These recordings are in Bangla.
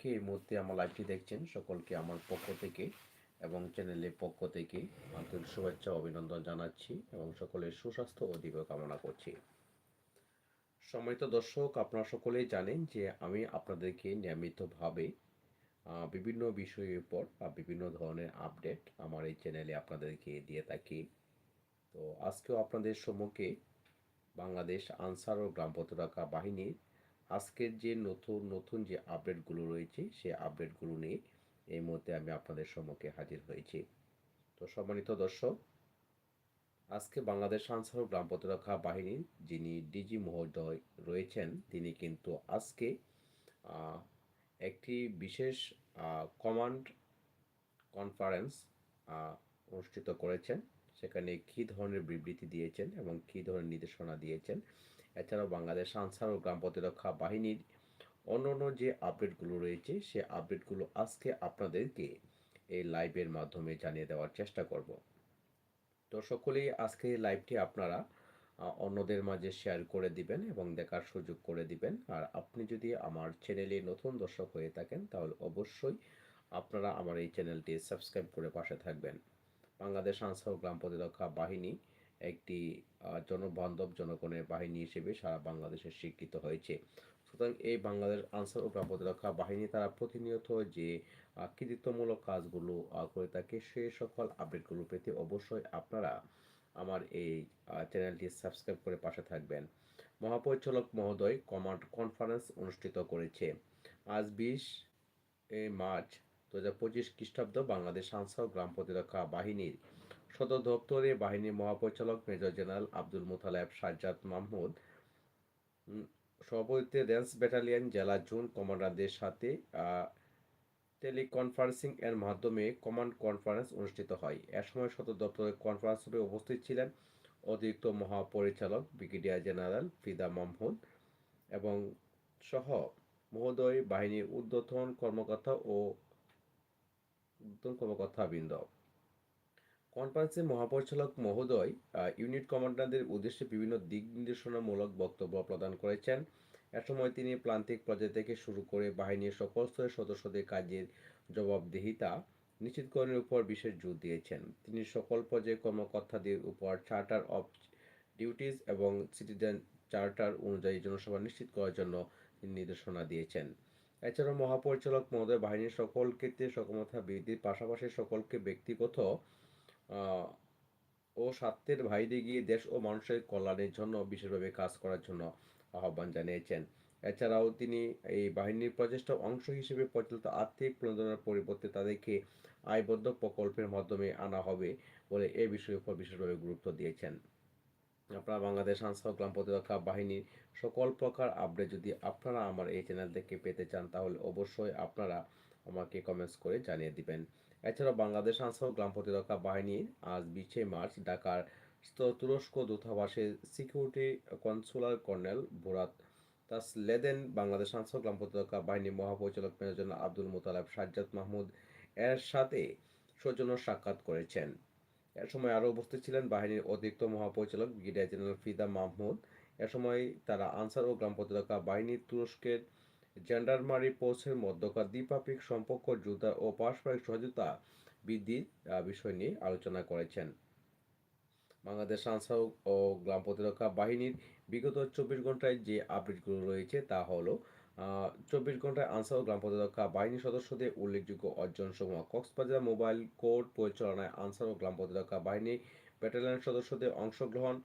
থেকে এই মুহূর্তে আমার লাইভটি দেখছেন সকলকে আমার পক্ষ থেকে এবং চ্যানেলের পক্ষ থেকে আন্তরিক শুভেচ্ছা অভিনন্দন জানাচ্ছি এবং সকলের সুস্বাস্থ্য ও দীর্ঘ কামনা করছি। সম্মানিত দর্শক, আপনারা সকলেই জানেন যে আমি আপনাদেরকে নিয়মিতভাবে বিভিন্ন বিষয়ের উপর বা বিভিন্ন ধরনের আপডেট আমার এই চ্যানেলে আপনাদেরকে দিয়ে থাকি। তো আজকেও আপনাদের সম্মুখে বাংলাদেশ আনসার ও গ্রাম বাহিনীর আজকের যে নতুন নতুন যে আপডেটগুলো রয়েছে, সেই আপডেটগুলো নিয়ে এই মুহূর্তে আমি আপনাদের সম্মুখে হাজির হয়েছি। তো সম্মানিত দর্শক, আজকে বাংলাদেশ আনসার গ্রাম প্রতিরক্ষা বাহিনীর যিনি ডিজি মহোদয় রয়েছেন, তিনি কিন্তু আজকে একটি বিশেষ কমান্ড কনফারেন্স অনুষ্ঠিত করেছেন। সেখানে কী ধরনের বিবৃতি দিয়েছেন এবং কী ধরনের নির্দেশনা দিয়েছেন? এছাড়াও বাংলাদেশ আনসার ও গ্রাম প্রতিরক্ষা বাহিনীর অন্য অন্য যে আপডেটগুলো রয়েছে, সে আপডেটগুলো আজকে আপনাদেরকে এই লাইভের মাধ্যমে জানিয়ে দেওয়ার চেষ্টা করব। তো সকলেই আজকে লাইভটি আপনারা অন্যদের মাঝে শেয়ার করে দিবেন এবং দেখার সুযোগ করে দিবেন। আর আপনি যদি আমার চ্যানেলে নতুন দর্শক হয়ে থাকেন, তাহলে অবশ্যই আপনারা আমার এই চ্যানেলটি সাবস্ক্রাইব করে পাশে থাকবেন। বাংলাদেশ আনসার গ্রাম প্রতিরক্ষা বাহিনী একটি জনবান্ধব জনগণের বাহিনী হিসেবে সারা বাংলাদেশে স্বীকৃত হয়েছে। সুতরাং এই বাংলাদেশ আনসার ও গ্রাম প্রতিরক্ষা বাহিনী তারা প্রতিনিয়ত যে কৃতিত্বমূলক কাজগুলো করে থাকে সে সকল আপডেটগুলো পেতে অবশ্যই আপনারা আমার এই চ্যানেলটি সাবস্ক্রাইব করে পাশে থাকবেন। মহাপরিচালক মহোদয় কমান্ড কনফারেন্স অনুষ্ঠিত করেছে। আজ বিশ এ মার্চ দু হাজার পঁচিশ খ্রিস্টাব্দ বাংলাদেশ আনসার গ্রাম প্রতিরক্ষা বাহিনীর সদর দপ্তরে বাহিনীর মহাপরিচালক মেজর জেনারেল আব্দুল মোতালেব সাজ্জাদ মাহমুদ সভাপতিত্বে রেঞ্জ ব্যাটালিয়ন জেলা জোন কমান্ডারদের সাথে টেলিকনফারেন্সিং এর মাধ্যমে কমান্ড কনফারেন্স অনুষ্ঠিত হয়। এ সময় সদর দপ্তরের কনফারেন্স রুমে উপস্থিত ছিলেন অতিরিক্ত মহাপরিচালক ব্রিগেডিয়ার জেনারেল ফিদা মাহমুদ এবং সহ মহোদয় বাহিনীর ঊর্ধ্বতন কর্মকর্তা ও ঊর্ধ্বতন কর্মকর্তাবৃন্দ কনফারেন্সে মহাপরিচালক মহোদয় ইউনিট কমান্ডারদের উদ্দেশ্যে বিভিন্ন দিক নির্দেশনামূলক বক্তব্য প্রদান করেছেন। এ সময় তিনি প্রান্তিক পর্যায় থেকে শুরু করে বাহিনীর সকল স্তরের সদস্যদের কাজের জবাবদিহিতা নিশ্চিতকরণের উপর বিশেষ জোর দিয়েছেন। তিনি সকল পর্যায়ের কর্মকর্তাদের উপর চার্টার অফ ডিউটিজ এবং সিটিজেন চার্টার অনুযায়ী জনসভা নিশ্চিত করার জন্য নির্দেশনা দিয়েছেন। এছাড়াও মহাপরিচালক মহোদয় বাহিনীর সকল ক্ষেত্রে সক্ষমতা বৃদ্ধির পাশাপাশি সকলকে ব্যক্তিগত ও স্বার্থের বাইরে গিয়ে দেশ ও মানুষের কল্যাণের জন্য বিশেষভাবে কাজ করার জন্য আহ্বান জানিয়েছেন। এছাড়াও তিনি এই বাহিনীর প্রচেষ্টা অংশ হিসেবে পরিচালিত আর্থিক প্রণোদনার পরিবর্তে তাদেরকে আয়বদ্ধ প্রকল্পের মাধ্যমে আনা হবে বলে এ বিষয়ের উপর বিশেষভাবে গুরুত্ব দিয়েছেন। আপনারা বাংলাদেশ আনসার ও গ্রাম প্রতিরক্ষা বাহিনীর সকল প্রকার আপডেট যদি আপনারা আমার এই চ্যানেল থেকে পেতে চান, তাহলে অবশ্যই আপনারা আমাকে কমেন্টস করে জানিয়ে দিবেন। এছাড়াও বাংলাদেশ আনসার গ্রাম প্রতিরক্ষা বাহিনীর আজ বিশে মার্চ ঢাকার তুরস্ক দূতাবাসের সিকিউরিটি কনসুলার কর্নেল ভোরাত তাস লেদেন বাংলাদেশ আনসার গ্রাম প্রতিরক্ষা বাহিনীর মহাপরিচালক মেজর আব্দুল মোতালেব সাজ্জাদ মাহমুদ এর সাথে সৌজন্য সাক্ষাৎ করেছেন। এ সময় আরও উপস্থিত ছিলেন বাহিনীর অতিরিক্ত মহাপরিচালক ব্রিগেডিয়ার জেনারেল ফিদা মাহমুদ। এ সময় তারা আনসার ও গ্রাম প্রতিরক্ষা বাহিনীর তুরস্কের জেন্ডারমারি পোস্টের মধ্যকার দ্বিপাক্ষিক সম্পর্ক, যুদ্ধ ও পারস্পরিক সহযোগিতা বৃদ্ধির বিষয় নিয়ে আলোচনা করেছেন। বাংলাদেশ আনসার ও গ্রাম প্রতিরক্ষা বাহিনীর বিগত চব্বিশ ঘন্টায় যে আপডেটগুলো রয়েছে তা হলো চব্বিশ ঘন্টায় আনসার গ্রাম প্রতিরক্ষা বাহিনীর সদস্যদের উল্লেখযোগ্য অর্জন সমূহ কক্সবাজার মোবাইল কোর্ট পরিচালনায় আনসার ও গ্রাম প্রতিরক্ষা বাহিনী ব্যাটালিয়ন সদস্যদের অংশগ্রহণ।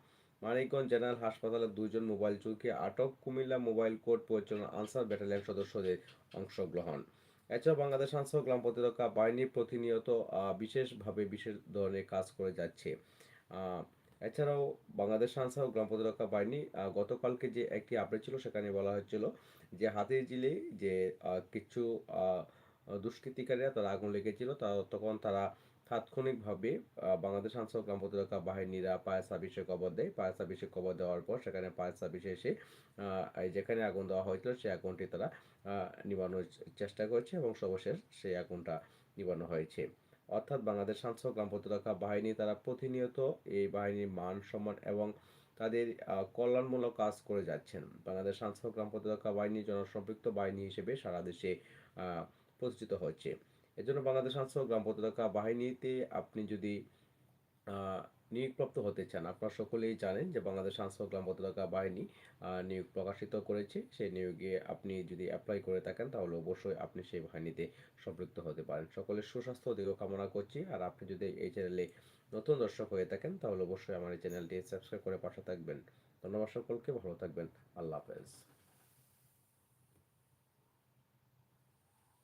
মানিকগঞ্জ জেনারেল হাসপাতালে দুইজন মোবাইল চোরকে আটক। কুমিল্লা মোবাইল কোর্ট পরিচালনা আনসার ব্যাটালিয়ন সদস্যদের অংশগ্রহণ। এছাড়াও বাংলাদেশ আনসার ও গ্রাম প্রতিরক্ষা বাহিনী প্রতিনিয়ত বিশেষভাবে বিশেষ ধরনের কাজ করে যাচ্ছে। এছাড়াও বাংলাদেশ আনসার গ্রাম প্রতিরক্ষা বাহিনী গতকালকে যে একটি আপডেট ছিল সেখানে বলা হয়েছিল যে হাতির জিলে যে কিছু দুষ্কৃতিকারীরা তারা আগুন লেগেছিল। তারা তখন তারা তাৎক্ষণিকভাবে বাংলাদেশ আনসার গ্রাম প্রতিরক্ষা বাহিনীরা ফায়ার সার্ভিসে খবর দেয়। ফায়ার সার্ভিসে খবর দেওয়ার পর সেখানে ফায়ার সার্ভিসে এসে যেখানে আগুন দেওয়া হয়েছিল সেই আগুনটি তারা নিবানোর চেষ্টা করেছে এবং সর্বশেষ সেই আগুনটা নিবানো হয়েছে। অর্থাৎ বাংলাদেশ সাংসদ, গ্রাম প্রতিরক্ষা বাহিনী, তারা প্রতিনিয়ত এই বাহিনীর মান, সম্মান এবং তাদের কল্যাণমূলক কাজ করে যাচ্ছেন। বাংলাদেশ সাংসদ, গ্রাম প্রতিরক্ষা বাহিনী জনসম্পৃক্ত বাহিনী হিসেবে সারা দেশে পরিচিত হচ্ছে। এজন্য বাংলাদেশ সাংসদ, গ্রাম প্রতিরক্ষা বাহিনীতে আপনি যদি নিয়োগপ্রাপ্ত হতে চান। আপনারা সকলেই জানেন যে বাংলাদেশ আনসার ও গ্রাম প্রতিরক্ষা বাহিনী নিয়োগ প্রকাশিত করেছে। সেই নিয়োগে আপনি যদি অ্যাপ্লাই করে থাকেন, তাহলে অবশ্যই আপনি সেই বাহিনীতে সম্পৃক্ত হতে পারেন। সকলের সুস্বাস্থ্য দীর্ঘ কামনা করছি। আর আপনি যদি এই চ্যানেলে নতুন দর্শক হয়ে থাকেন, তাহলে অবশ্যই আমার এই চ্যানেলটি সাবস্ক্রাইব করে পাশে থাকবেন। ধন্যবাদ সকলকে, ভালো থাকবেন। আল্লাহ হাফেজ।